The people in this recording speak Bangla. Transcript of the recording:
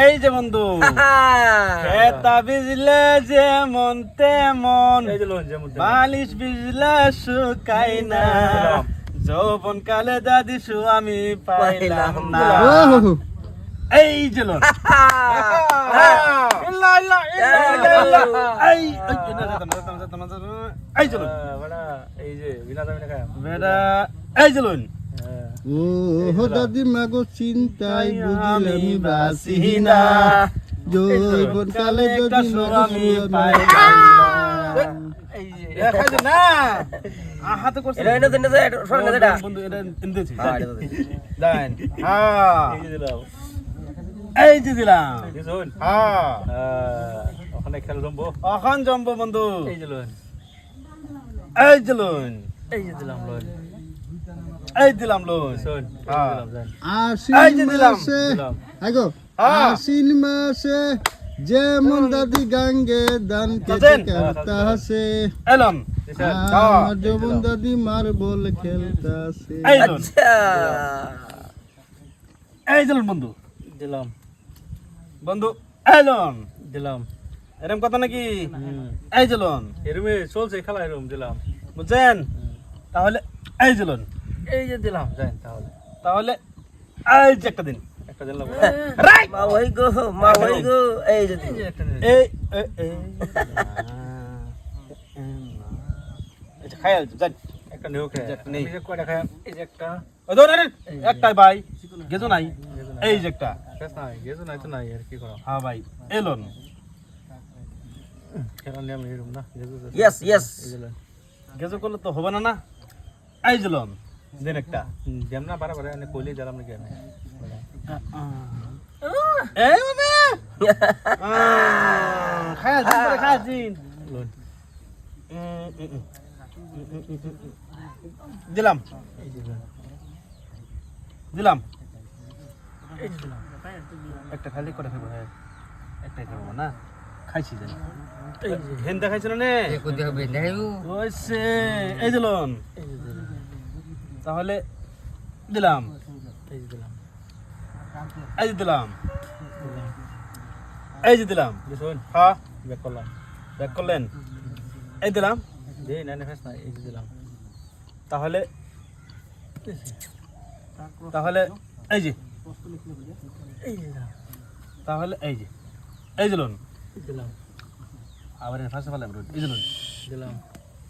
এই যে বন্ধু খেতা বিজলে যেমন তেমন বালিশ বিজলে শুকাই না যৌবন কালে যা দিছো আমি পাইলাম না এই যে এই যে এই যে ও হো দাদিমা গো চিন্তায় বুঝিল আমি বাসি না। যৌবন কালে যদি আমি পাই এই যে দিলাম। এই যে দিলাম। এই দিলাম হ্যাঁ। আশ্বিন মাসে আগো হ্যাঁ। আশ্বিন মাসে যেমন দাদি গাঙ্গে দান এলাম হ্যাঁ। যবন দাদি মার্বল খেলতা আচ্ছা। এই দিলাম। বন্ধু। দিলাম। বন্ধু এলন। দিলাম। এরম কথা নাকি? এই দিলাম এরমে চলছে খেলা এরম দিলাম। বুঝছেন? তাহলে এই যে লোন। এই যে দিলাম জান তাহলে। তাহলে এই যে একটা দিন। একটা দিলাম রাইট। মা ওই গো মা ওই গো এই যে এই একটা। এই এটা খাই একটা নেও নেই। এই যে কয়টা খাই এই যে একটা। ওই ধর আরে ভাই গেছো নাই। এই যে একটা। বেশ নাই তো নাই আর কি করা হ্যাঁ ভাই এলন খেলা নিয়ম এরম না গেছো ইয়েস ইয়েস। গেছো করলে তো হবে না না। আইজলন। দেন একটা দেন না পারা পারে অনেক কইলে জ্বালাম নাকি আমি? এই মানে দিলাম। দিলাম। একটা খালি করে খাব হ্যাঁ। একটাই খাব না? খাইছি জানি হেন দেখাইছিল না ওই সে এই দিলাম তাহলে দিলাম। এই যে দিলাম। এই যে দিলাম। এই যে দিলাম। হ্যাঁ। ব্যাক করলাম। ব্যাক করলেন? এই দিলাম। দে না না না এই যে দিলাম। তাহলে তাহলে এই যে। এই যে তাহলে এই যে। এই দিলাম। আবার ফাঁসে ফেলাম এই লোন দিলাম।